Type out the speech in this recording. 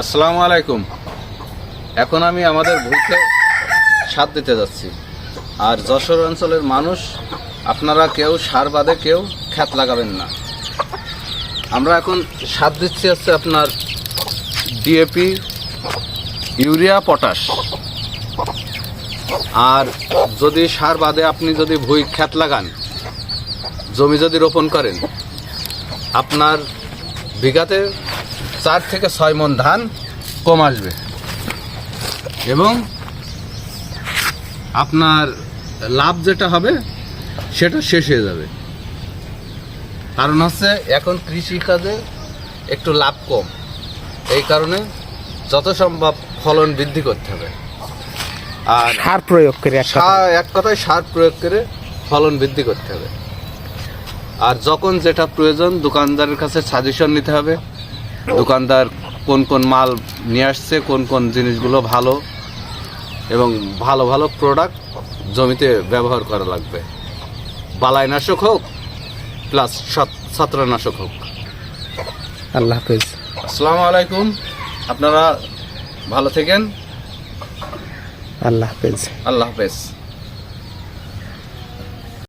আসসালামু আলাইকুম। এখন আমি আমাদের ভুলকে সাথ দিতে যাচ্ছি। আর যশোর অঞ্চলের মানুষ, আপনারা কেউ সার বাদে কেউ খ্যাত লাগাবেন না। আমরা এখন সার দিচ্ছি হচ্ছে আপনার ডিএপি ইউরিয়া, পটাশ। আর যদি সার বাদে আপনি যদি ভুই খ্যাত লাগান, জমি যদি রোপণ করেন, আপনার বিঘাতে চার থেকে ছয় মন ধান কম আসবে। এবং আপনার লাভ যেটা হবে সেটা শেষ হয়ে যাবে। কারণ হচ্ছে এখন কৃষিকাজে একটু লাভ কম। এই কারণে যত সম্ভব ফলন বৃদ্ধি করতে হবে। আর সার প্রয়োগ করে এক কথায়। সার এক কথায় সার প্রয়োগ করে ফলন বৃদ্ধি করতে হবে। আর যখন যেটা প্রয়োজন দোকানদারের কাছে সাজেশন নিতে হবে। দোকানদার কোন কোন মাল নিয়ে আসছে কোন কোন জিনিসগুলো ভালো এবং ভালো ভালো প্রোডাক্ট জমিতে ব্যবহার করা লাগবে। বালাইনাশক হোক প্লাস ছত্রনাশক হোক। আল্লাহ হাফেজ। আসসালামু আলাইকুম। আপনারা ভালো থেকেন। আল্লাহ হাফেজ। আল্লাহ হাফেজ।